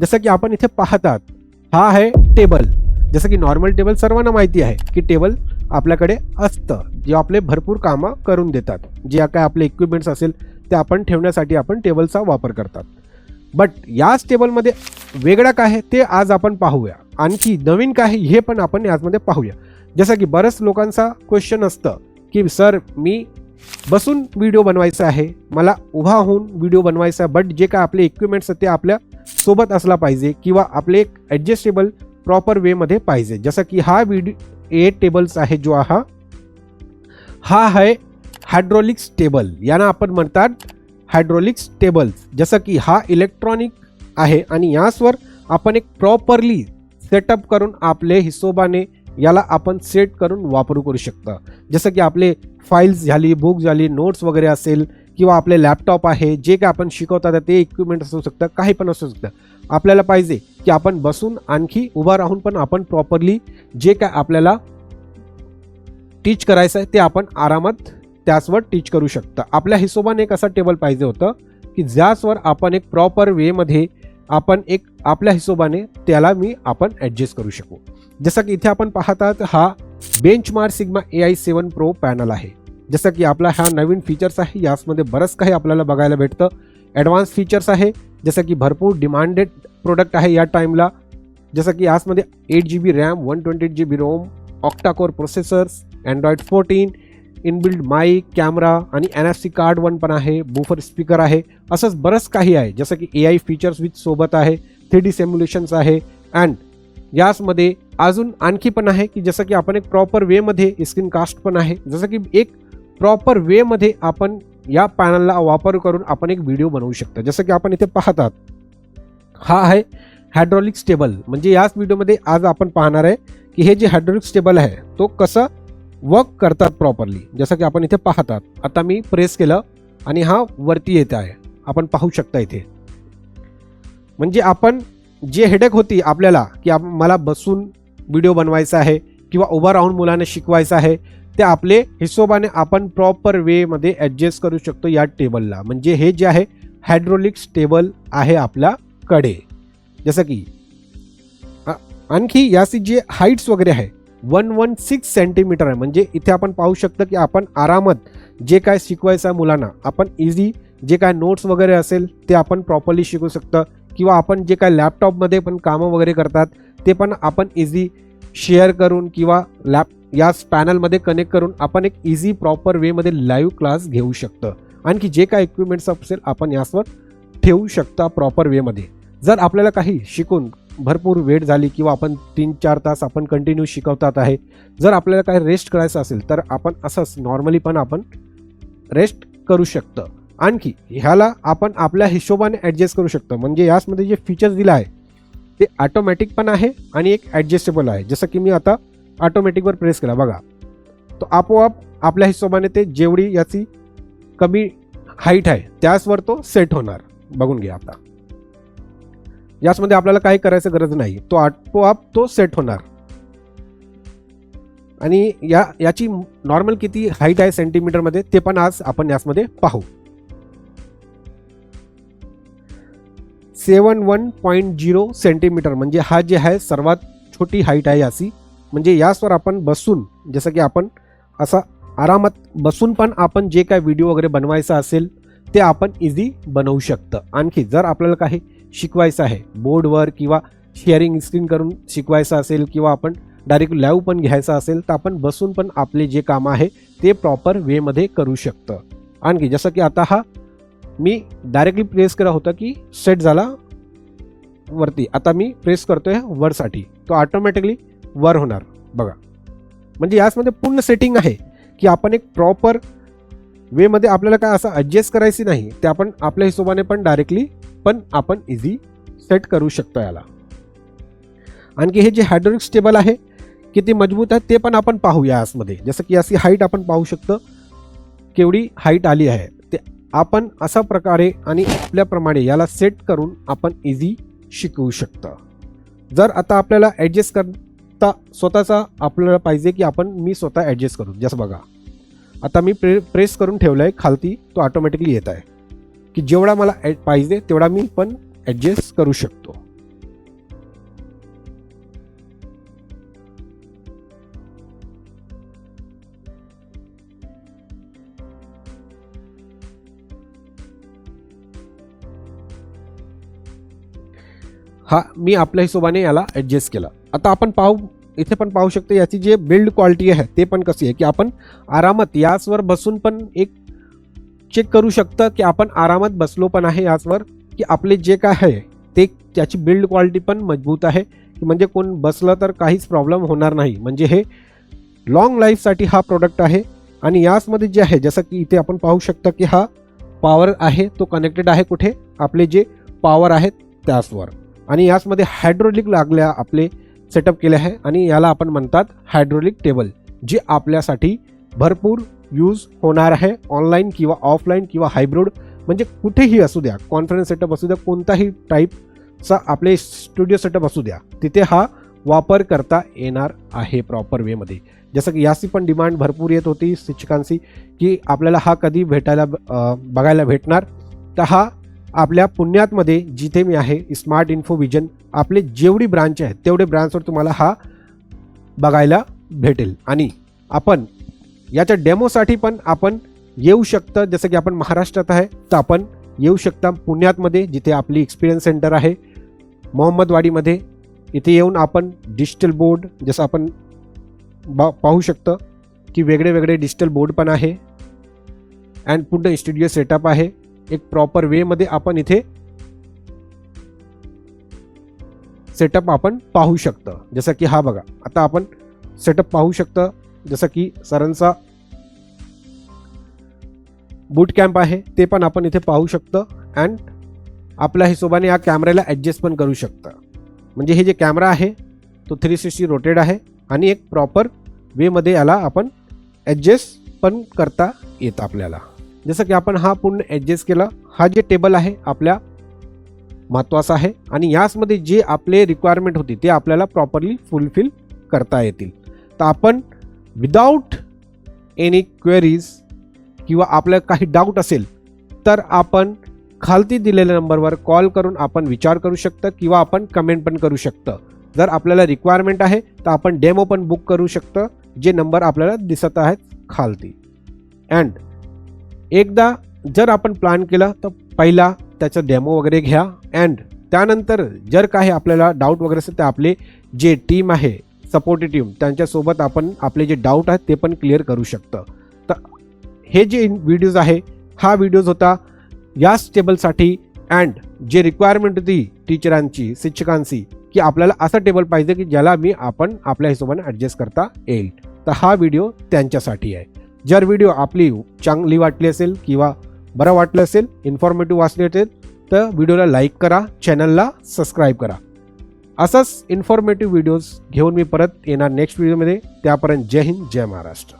जसं की आपण इथे पाहतात हा आहे टेबल. जसं की नॉर्मल टेबल सर्वांना माहिती आहे की टेबल आपल्याकडे असतं. जे आपले भरपूर कामं करून देतात. जे काय आपले इक्विपमेंट्स असेल ते आपण ठेवण्यासाठी आपण टेबलचा वापर करतात. बट याच टेबलमध्ये वेगळं काय आहे ते आज आपण पाहूया. आणखी नवीन काय हे पण आपण याचमध्ये पाहूया. जसं की बऱ्याच लोकांचा क्वेश्चन असतं की सर मी बसून व्हिडिओ बनवायचा आहे. मला उभा होऊन व्हिडिओ बनवायचा आहे बट जे काय आपले इक्विपमेंट्स आहेत ते आपल्यासोबत असला पाहिजे किंवा आपले एक ॲडजस्टेबल प्रॉपर वेमध्ये पाहिजे. जसं की हा व्हिडिओ ए टेबल्स आहे जो हा हा आहे हायड्रोलिक्स टेबल यांना आपण म्हणतात हायड्रोलिक्स टेबल्स जसं की हा इलेक्ट्रॉनिक आहे आणि यासवर आपण एक प्रॉपरली सेटअप करून आपले हिशोबाने याला आपण सेट करून वापरू करू शकता. जसं की आपले फाईल्स झाली बुक झाली नोट्स वगैरे असेल किंवा आपले लॅपटॉप आहे जे काय आपण शिकवतात ते इक्विपमेंट असू शकतं काही पण असू शकतं. आपल्याला पाहिजे की आपण बसून आणखी उभा राहून पण आपण प्रॉपरली जे काय आपल्याला टीच करायचं आहे ते आपण आरामात त्याचवर टीच करू शकता. आपल्या हिशोबाने एक असा टेबल पाहिजे होतं की ज्याचवर आपण एक प्रॉपर वेमध्ये आपण एक आपल्या हिशोबाने त्याला मी आपण ॲडजस्ट करू शकू. जसं की इथे आपण पाहतात हा benchmark sigma A I seven pro panel आहे. जसं की आपला हा नवीन फीचर्स आहे याचमध्ये बरंच काही आपल्याला बघायला भेटतं. ॲडव्हान्स फीचर्स आहे जसं की भरपूर डिमांडेड प्रोडक्ट आहे या टाईमला जसं की याचमध्ये eight G B RAM one twenty eight G B ROM octa core processors Android fourteen inbuilt mic camera आणि N F C card one पण आहे बुफर स्पीकर आहे असंच बरंच काही आहे. जसं की ए आय फीचर्स विथ सोबत आहे थ्री डी सेम्युलेशन्स आहे अँड याचमध्ये अजून आणखी पण आहे की जसं की आपण एक प्रॉपर वेमध्ये स्क्रीन कास्ट पण आहे. जसं की एक प्रॉपर वेमध्ये आपण या पॅनलला वापर करून आपण एक व्हिडिओ बनवू शकतो. जसं की आपण इथे पाहतात हा आहे हायड्रॉलिक स्टेबल म्हणजे याच व्हिडिओमध्ये आज आपण पाहणार आहे की हे जे हायड्रॉलिक स्टेबल आहे तो कसं वर्क करतात प्रॉपरली जसं की आपण इथे पाहतात. आता मी प्रेस केलं आणि हा वरती येत आहे. आपण पाहू शकता इथे. म्हणजे आपण जे हेडेक होती आपल्याला की आप मला बसून व्हिडिओ बनवायचा आहे किंवा उभा राहून मुलांना शिकवायचं आहे ते आपले हिशोबाने आपण प्रॉपर वेमध्ये ॲडजस्ट करू शकतो या टेबलला म्हणजे हे जे आहे हायड्रोलिक्स टेबल आहे आपल्याकडे जसं की आणखी याची जे हाईट्स वगैरे आहे वन वन सिक्स सेंटीमीटर आहे. म्हणजे इथे आपण पाहू शकतो की आपण आरामात जे काय शिकवायचं आहे मुलांना आपण इझी जे काय नोट्स वगैरे असेल ते आपण प्रॉपरली शिकू शकतं. किंवा आपण जे काय लॅपटॉपमध्ये पण कामं वगैरे करतात ते पण आपण इझी शेअर करून किंवा लॅप याच पॅनलमध्ये कनेक्ट करून आपण एक इझी प्रॉपर वेमध्ये लाईव्ह क्लास घेऊ शकतं. आणखी जे काय इक्विपमेंट्स असेल आपण यासवर ठेवू शकता प्रॉपर वेमध्ये जर आपल्याला काही शिकून भरपूर वेळ झाली किंवा आपण तीन चार तास आपण कंटिन्यू शिकवतात आहे. जर आपल्याला काही रेस्ट करायचं असेल तर आपण असंच नॉर्मली पण आपण रेस्ट करू शकतं. आणखी ह्याला आपण आपल्या हिशोबाने ॲडजस्ट करू शकतो. म्हणजे याचमध्ये जे फीचर्स दिलं आहे ते ऑटोमॅटिक पण आहे आणि एक ॲडजस्टेबल आहे. जसं की मी आता ऑटोमॅटिकवर प्रेस केला. बघा. तो आपोआप आपल्या हिशोबाने ते जेवढी याची कमी हाईट आहे त्याचवर तो सेट होणार. बघून घ्या आता. याचमध्ये आपल्याला काही करायचं गरज नाही. तो आपोआप तो सेट होणार. आणि या याची नॉर्मल किती हाईट आहे सेंटीमीटरमध्ये ते पण आज आपण याचमध्ये पाहू. Seven one point zero centimetre म्हणजे हा जे आहे सर्वात छोटी हाईट आहे याची. म्हणजे याचवर आपण बसून जसं की आपण असा आरामात बसून पण आपण जे काय व्हिडिओ वगैरे बनवायचा असेल ते आपण इझी बनवू शकतं. आणखी जर आपल्याला काही शिकवायचं आहे. बोर्डवर किंवा शेअरिंग स्क्रीन करून शिकवायचं असेल किंवा आपण डायरेक्ट लाईव्ह पण घ्यायचं असेल तर आपण बसून पण आपले जे काम आहे ते प्रॉपर वेमध्ये करू शकतं. आणखी जसं की आता हा मी डायरेक्टली प्रेस केला होता की सेट झाला वरती. आता मी प्रेस करतोय वरसाठी. तो ऑटोमॅटिकली वर होणार. बघा. म्हणजे याचमध्ये पूर्ण सेटिंग आहे की आपण एक प्रॉपर वेमध्ये आपल्याला काय असं ॲडजस्ट करायची नाही. ते आपण आपल्या हिशोबाने पण डायरेक्टली पण आपण इझी सेट करू शकतो याला. आणखी हे जे हायड्रोलिक स्टेबल आहे किती मजबूत आहे ते पण आपण पाहू यासमध्ये जसं की याची हाईट आपण पाहू शकतो. केवढी हाईट आली आहे. ते आपण अशा प्रकारे आणि आपल्याप्रमाणे याला सेट करून आपण इझी शिकवू शकतो. जर आता आपल्याला ॲडजस्ट करता स्वतःचा आपल्याला पाहिजे की आपण मी स्वतः ॲडजस्ट करू. जसं बघा. आता मी प्रे प्रेस करून ठेवलं आहे खालती तो ऑटोमॅटिकली येत आहे. की जेवढा मला पाहिजे तेवढा मी पण ॲडजस्ट करू शकतो. हा मी आपल्या हिशोबाने याला ॲडजस्ट केला. आता आपण पाहू इथे पण पाहू शकतो याची जे बिल्ड क्वालिटी आहे ते पण कशी आहे की आपण आरामात याचवर बसून पण एक चेक करू शकतं की आपण आरामात बसलो पण आहे याचवर की आपले जे काय आहे ते त्याची बिल्ड क्वालिटी पण मजबूत आहे. की म्हणजे कोण बसलं तर काहीच प्रॉब्लेम होणार नाही. म्हणजे हे लॉंग लाईफसाठी हा प्रोडक्ट आहे. आणि याचमध्ये जे आहे जसं की इथे आपण पाहू शकता की हा पॉवर आहे तो कनेक्टेड आहे कुठे? आपले जे पॉवर आहेत त्याचवर. आणि याचमध्ये हायड्रोलिक लागल्या आपले सेटअप केले आहे. आणि याला आपण म्हणतात हायड्रोलिक टेबल जे आपल्यासाठी भरपूर यूज होणार आहे ऑनलाईन किंवा ऑफलाईन किंवा हायब्रिड म्हणजे कुठेही असू द्या कॉन्फरन्स सेटअप असू द्या कोणताही टाईपचा आपले स्टुडिओ सेटअप असू द्या तिथे हा वापर करता येणार आहे प्रॉपर वेमध्ये जसं की याची पण डिमांड भरपूर येत होती शिक्षकांची की आपल्याला हा कधी भेटायला बघायला भेटणार. तर हा आपल्या पुण्यातमध्ये जिथे मी आहे स्मार्ट इन्फो विजन आपले जेवढी ब्रांच आहेत तेवढे ब्रांचवर तुम्हाला हा बघायला भेटेल. आणि आपण याच्या डेमोसाठी पण आपण येऊ शकतं. जसं की आपण महाराष्ट्रात आहे तर आपण येऊ शकता पुण्यातमध्ये जिथे आपली एक्सपिरियन्स सेंटर आहे. मोहम्मदवाडीमध्ये इथे येऊन आपण डिजिटल बोर्ड जसं आपण बा पाहू शकतं की वेगळे वेगळे डिजिटल बोर्ड पण आहे. अँड पूर्ण स्टुडिओ सेटअप आहे. एक प्रॉपर वेमध्ये आपण इथे सेटअप आपण पाहू शकतं. जसं की हा बघा आता आपण सेटअप पाहू शकतं. जसं की सरांचा बूट कॅम्प आहे ते पण आपण इथे पाहू शकतं. अँड आपल्या हिशोबाने या कॅमेऱ्याला ॲडजस्ट पण करू शकतं. म्हणजे हे जे कॅमेरा आहे तो थ्री सिक्स्टी रोटेड आहे आणि एक प्रॉपर वेमध्ये याला आपण ॲडजस्ट पण करता येतं आपल्याला. जसं की आपण हा पूर्ण ॲडजस्ट केला हा जे टेबल आहे आपल्या महत्त्वाचा आहे आणि याचमध्ये जे आपले रिक्वायरमेंट होती ते आपल्याला प्रॉपरली फुलफिल करता येतील. तर आपण विदाऊट एनी क्वेरीज किंवा आपल्या काही डाऊट असेल तर आपण खालती दिलेल्या नंबरवर कॉल करून आपण विचार करू शकतं किंवा आपण कमेंट पण करू शकतं. जर आपल्याला रिक्वायरमेंट आहे तर आपण डेमो पण बुक करू शकतं जे नंबर आपल्याला दिसत आहेत खालती. अँड एकदा जर आपण प्लॅन केलं तर पहिला त्याचा डेमो वगैरे घ्या. अँड त्यानंतर जर काही आपल्याला डाऊट वगैरे असेल तर आपले जे टीम आहे सपोर्टिव्ह टीम त्यांच्यासोबत आपण आपले जे डाऊट आहेत ते पण क्लिअर करू शकतं. तर हे जे व्हिडिओज आहे हा व्हिडिओज होता याच टेबलसाठी अँड जे रिक्वायरमेंट होती टीचरांची शिक्षकांची की आपल्याला असा टेबल पाहिजे की ज्याला मी आपण आपल्या हिशोबाने ॲडजस्ट करता येईल. तर हा व्हिडिओ त्यांच्यासाठी आहे. जर व्हिडिओ आपली चांगली वाटली असेल किंवा बरं वाटलं असेल इन्फॉर्मेटिव्ह वाचली असेल तर व्हिडिओला लाईक करा चॅनलला सबस्क्राईब करा. असंच इन्फॉर्मेटिव्ह व्हिडिओज घेऊन मी परत येणार नेक्स्ट व्हिडिओमध्ये त्यापर्यंत जय हिंद जय महाराष्ट्र.